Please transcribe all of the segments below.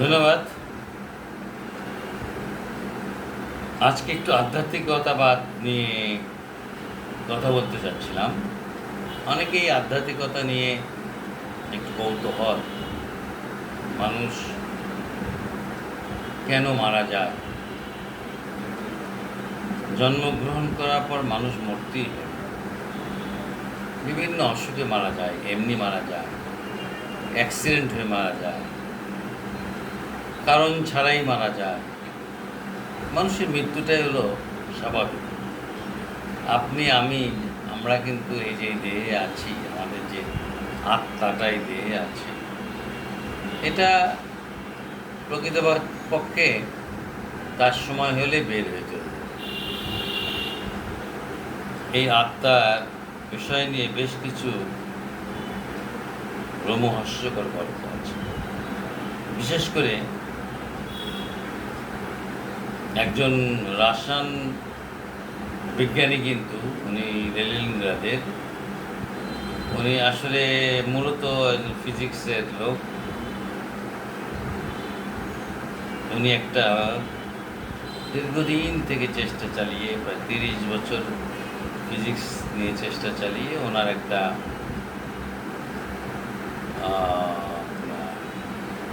ধন্যবাদ। আজকে একটু আধ্যাত্মিকতাবাদ নিয়ে কথা বলতে চাচ্ছিলাম। অনেকেই আধ্যাত্মিকতা নিয়ে একটু কৌতূহল। মানুষ কেন মারা যায়? জন্মগ্রহণ করার পর মানুষ মূর্তি বিভিন্ন অসুখে মারা যায়, এমনি মারা যায় অ্যাক্সিডেন্ট হয়ে মারা যায়। কারণ ছাড়াই মারা যায়। মানুষের মৃত্যুটাই হলো স্বাভাবিক। আপনি, আমি, আমরা কিন্তু এই যে দেহে আছি, আমাদের যে আত্মাটাই দেহে আছে, এটা প্রকৃত পক্ষে তার সময় হলে বের হয়ে চলবে। এই আত্মার বিষয় নিয়ে বেশ কিছু রোমহস্যকর গল্প আছে। বিশেষ করে একজন রাসায়ন বিজ্ঞানী কিন্তু, উনি লেলিনগ্রাদের উনি আসলে মূলত ফিজিক্সের লোক। উনি একটা দীর্ঘদিন থেকে চেষ্টা চালিয়ে, প্রায় তিরিশ বছর ফিজিক্স নিয়ে চেষ্টা চালিয়ে ওনার একটা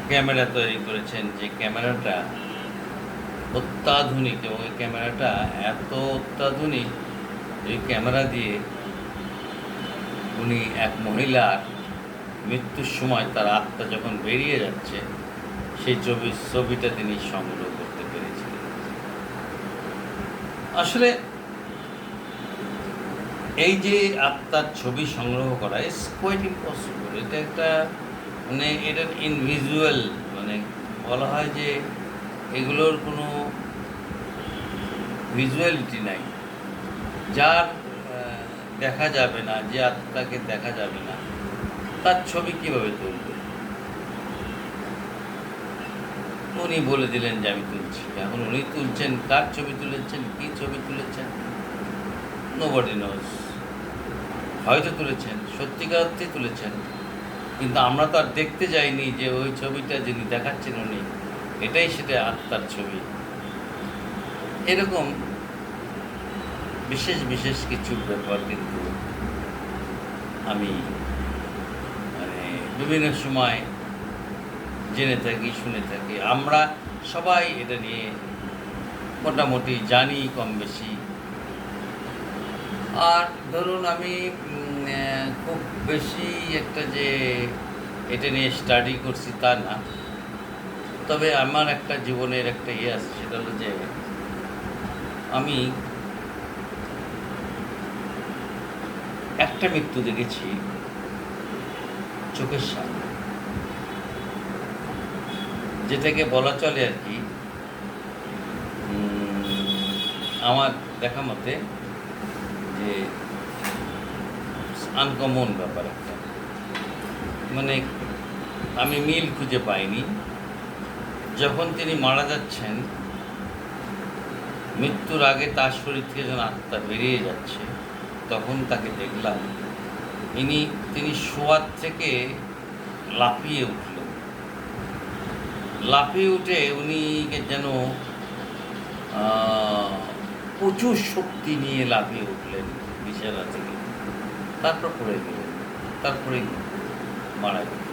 ক্যামেরা তৈরি করেছেন। যে ক্যামেরাটা অত্যাধুনিক এবং এই ক্যামেরাটা এত অত্যাধুনিক এই ক্যামেরা দিয়ে উনি এক মহিলার মৃত্যুর সময় তার আত্মা যখন বেরিয়ে যাচ্ছে, সেই ছবি, ছবিটা তিনি সংগ্রহ করতে পেরেছিলেন। আসলে এই যে আত্মার ছবি সংগ্রহ করা ইস কোয়াইট ইম্পসিবল এটা একটা মানে এটা ইনভিজুয়াল মানে বলা হয় যে এগুলোর কোনো ভিজুয়ালিটি নাই। যার দেখা যাবে না, যে আত্মাকে দেখা যাবে না, তার ছবি কীভাবে তুলবে? উনি বলে দিলেন যে আমি তুলছি। এখন উনি তুলছেন, কার ছবি তুলেছেন, কি ছবি তুলেছেন? নোবডি নোজ হয়তো তুলেছেন, সত্যিকার অর্থেই তুলেছেন। কিন্তু আমরা তো আর দেখতে যাইনি যে ওই ছবিটা যিনি দেখাচ্ছেন উনি এটাই সেটা আত্মার ছবি। এরকম বিশেষ বিশেষ কিছু ব্যাপার কিন্তু আমি মানে বিভিন্ন সময় জেনে থাকি, শুনে থাকি। আমরা সবাই এটা নিয়ে মোটামুটি জানি কম বেশি আর ধরুন আমি খুব বেশি একটা যে এটা নিয়ে স্টাডি করছি তা না। তবে আমার একটা জীবনের একটা ইয়ে আছে, সেটা হলো যে আমি একটা মৃত্যু দেখেছি চোখের সামনে। যেটাকে বলা চলে আর কি আমার দেখা মতে যে আনকমন ব্যাপার একটা। মানে আমি মিল খুঁজে পাইনি। যখন তিনি মারা যাচ্ছেন, মৃত্যুর আগে তার শরীর থেকে যখন আত্মা বেরিয়ে যাচ্ছে, তখন তাকে দেখলাম। ইনি, তিনি শোয়ার থেকে লাফিয়ে উঠল লাফিয়ে উঠে উনি যেন প্রচুর শক্তি নিয়ে লাফিয়ে উঠলেন বিছানা থেকে। তারপর পড়ে গেলেন তারপরে মারা গেলেন।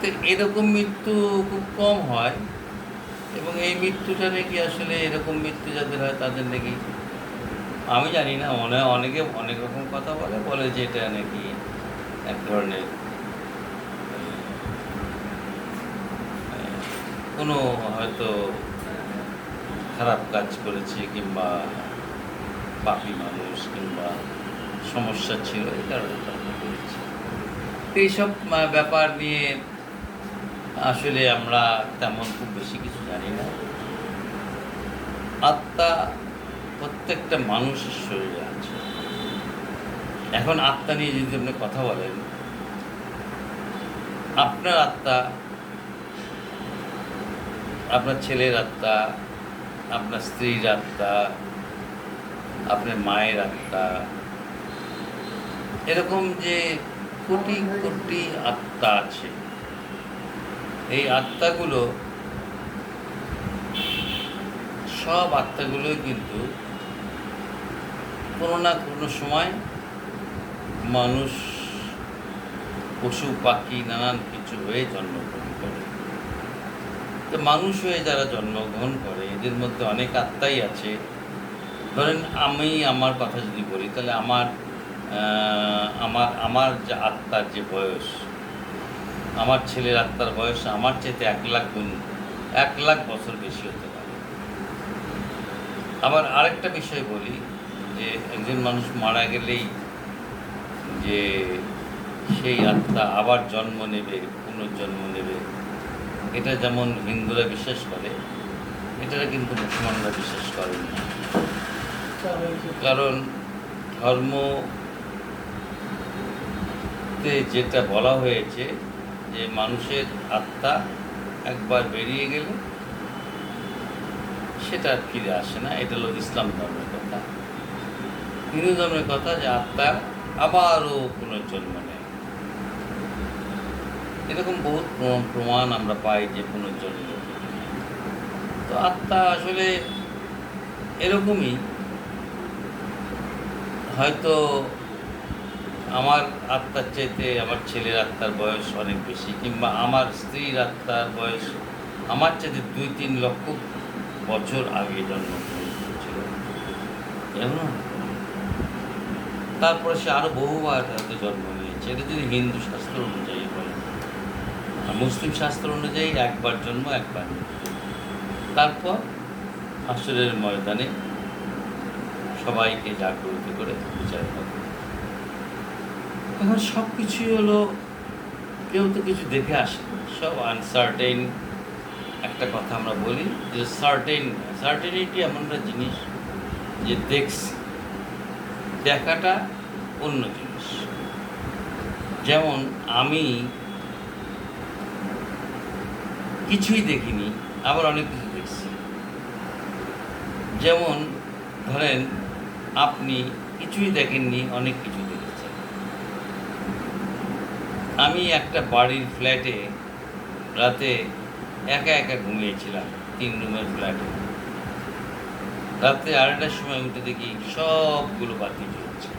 তো এরকম মৃত্যু খুব কম হয় এবং এই মৃত্যুটা নাকি আসলে এরকম মৃত্যু যাদের হয় তাদের নাকি, আমি জানি না হয় অনেকে অনেক রকম কথা বলে বলে যে এটা নাকি এক ধরনের কোনো হয়তো খারাপ কাজ করেছে কিংবা পাপি মানুষ কিংবা সমস্যা ছিল, এই কারণে এইসব ব্যাপার নিয়ে আসলে আমরা তেমন খুব বেশি কিছু জানি না। আত্মা প্রত্যেকটা মানুষের শরীরে আছে। এখন আত্মা নিয়ে যদি আপনি কথা বলেন, আপনার আত্মা, আপনার ছেলের আত্মা, আপনার স্ত্রীর আত্মা, আপনার মায়ের আত্মা, এরকম যে কোটি কোটি আত্মা আছে। এই আত্মাগুলো, সব আত্মাগুলোই কিন্তু কোনো না কোনো সময় মানুষ, পশু, পাখি, নানান কিছু হয়ে জন্মগ্রহণ করে। তো মানুষ হয়ে যারা জন্মগ্রহণ করে, এদের মধ্যে অনেক আত্মাই আছে। ধরেন আমি আমার কথা যদি বলি, তাহলে আমার আমার আমার যে আত্মার যে বয়স আমার ছেলের আত্মার বয়স আমার চেয়ে এক লাখ গুণ, এক লাখ বছর বেশি হতে পারে। আবার আরেকটা বিষয় বলি, যে একজন মানুষ মারা গেলেই যে সেই আত্মা আবার জন্ম নেবে, পুনর্জন্ম নেবে, এটা যেমন হিন্দুরা বিশ্বাস করে এটা কিন্তু মুসলমানরা বিশ্বাস করেন না। কারণ ধর্মতে যেটা বলা হয়েছে যে মানুষের আত্মা একবার বেরিয়ে গেলে সেটা আর ফিরে আসে না। এটা হলো ইসলাম ধর্মের কথা। হিন্দু ধর্মের কথা যে আত্মা আবারও পুনর্জন্ম নেয়। এরকম বহুত প্রমাণ- প্রমাণ আমরা পাই যে পুনর্জন্ম তো আত্মা আসলে এরকমই। হয়তো আমার আত্মার চাইতে আমার ছেলের আত্মার বয়স অনেক বেশি, কিংবা আমার স্ত্রীর আত্মার বয়স আমার চাইতে দুই তিন লক্ষ বছর আগে জন্ম এমন তারপরে সে আরও বহুবার হয়তো জন্ম নিয়েছে। এটা যদি হিন্দু শাস্ত্র অনুযায়ী বলে। আর মুসলিম শাস্ত্র অনুযায়ী একবার জন্ম, একবার তারপর আসরের ময়দানে সবাইকে জাগ্রত করে বিচার হবে। এখন সব কিছুই হলো কেউ তো কিছু দেখে আসে সব আনসার্টেন একটা কথা আমরা বলি যে সার্টেন সার্টেনিটি এমন একটা জিনিস যে দেখছি, দেখাটা অন্য জিনিস। যেমন আমি কিছুই দেখিনি, আবার অনেক কিছু দেখছি। যেমন ধরেন, আপনি কিছুই দেখেননি, অনেক কিছু দেখেছেন আমি একটা বাড়ির ফ্ল্যাটে রাতে একা একা ঘুমিয়েছিলাম, তিন রুমের ফ্ল্যাটে। রাত্রে আড়াইটার সময় উঠে দেখি সবগুলো বাতি জ্বলছে,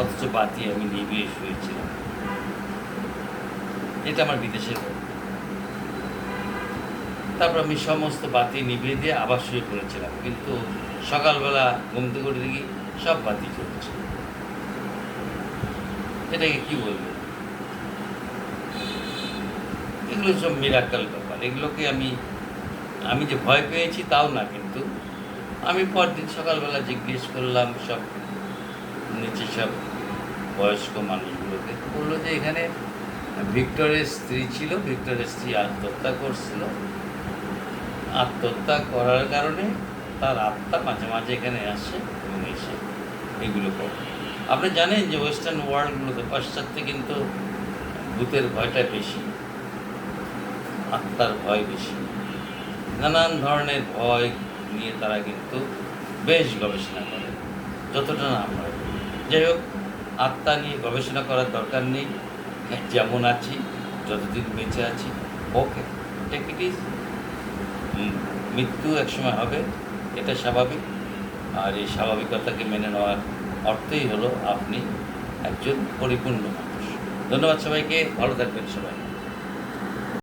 অথচ বাতি আমি নিভিয়ে শুয়েছিলাম এটা আমার বিদেশের। তারপর আমি সমস্ত বাতি নিভিয়ে দিয়ে আবার শুয়ে পড়েছিলাম, কিন্তু সকালবেলা ঘুম থেকে দেখি সব বাতি জ্বলছে। এটাকে কি বলব? এগুলো সব মিরাক্কাল ব্যাপার। এগুলোকে আমি আমি যে ভয় পেয়েছি তাও না, কিন্তু আমি পরদিন সকালবেলা জিজ্ঞেস করলাম সব নিচে সব বয়স্ক মানুষগুলোকে। বলল যে এখানে ভিক্টরের স্ত্রী ছিল, ভিক্টরের স্ত্রী আত্মহত্যা করছিল। আত্মহত্যা করার কারণে তার আত্মা মাঝে মাঝে এখানে আসে এবং এসে এগুলো করে। আপনি জানেন যে ওয়েস্টার্ন ওয়ার্ল্ডগুলোতে পাশ্চাত্যে কিন্তু ভূতের ভয়টা বেশি। আত্মার ভয় বেশি। নানান ধরনের ভয় নিয়ে তারা কিন্তু বেশ গবেষণা করে, যতটা না আমরা যাই হোক, আত্মা নিয়ে গবেষণা করার দরকার নেই। যেমন আছি, যতদিন বেঁচে আছি, ওকে টেক ইট ইজ মৃত্যু একসময় হবে, এটা স্বাভাবিক। আর এই স্বাভাবিকতাকে মেনে নেওয়ার অর্থই হলো আপনি একজন পরিপূর্ণ মানুষ। ধন্যবাদ সবাইকে, ভালো থাকবেন সবাই।